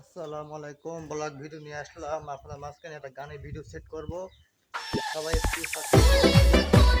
আসসালামু আলাইকুম, blog video নিয়ে আসলাম। আপনার মাঝখানে একটা গানের ভিডিও সেট করব। সবাই একটু সাথে-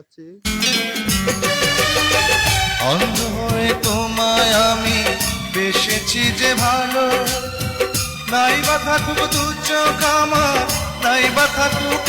হচ্ছে অন্ধ হয়ে তোমায় আমি বেসেছি যে ভালো। নাই বা থাকুক দু চোখ আমার নাই বা থাকুক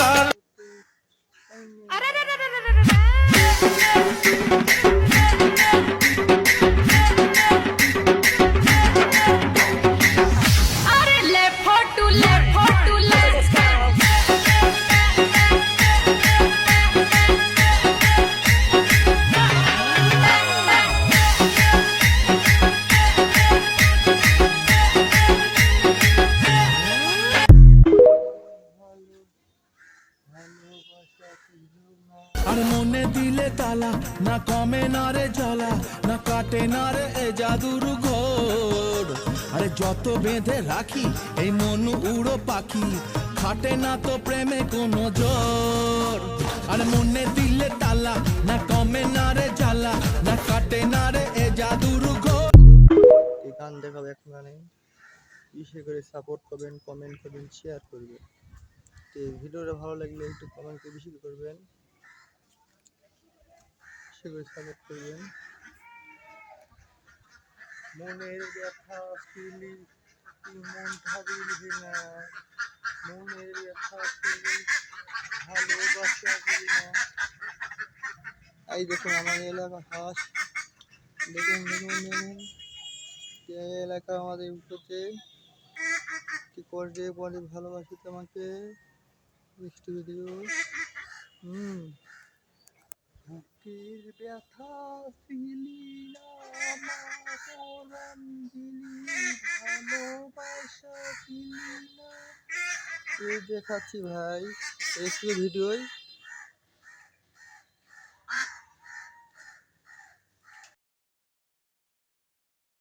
আর মনে দিলে তালা, না কমে না রে জ্বালা, না কাটে না রে এ জাদুর ঘোর। আরে যত বেঁধে রাখি, এই মন উড়ো পাখি, খাটে না তো প্রেমে কোনো জোর। আর মনে দিলে তালা, না কমে না রে জ্বালা, না কাটে না রে এ জাদুর ঘোর। গান দেখাবো এক গানে। ইসে করে সাপোর্ট করবেন কমেন্ট করবেন শেয়ার করবেন। ভিডিওটা ভালো লাগলে একটু কমেন্ট বেশি করবেন। বেশি করে সাপোর্ট করবেন। মনের ব্যথা তুই মন ভাবিলি না? মনের ব্যথা শুনি ভালোবাসা দিলি না? এই দেখুন আমার এলাকা হাঁস দেখুন দেখুন দেখুন। এই এলাকা আমাদের উঠেছে? কি করবে বলে ভালোবাসি তোমাকে মিষ্টি ভিডিও হুম। বুকের ব্যথা ফিলি ভালোবাসা ফিলি না এই দেখাচ্ছি ভাই একটু ভিডিওই।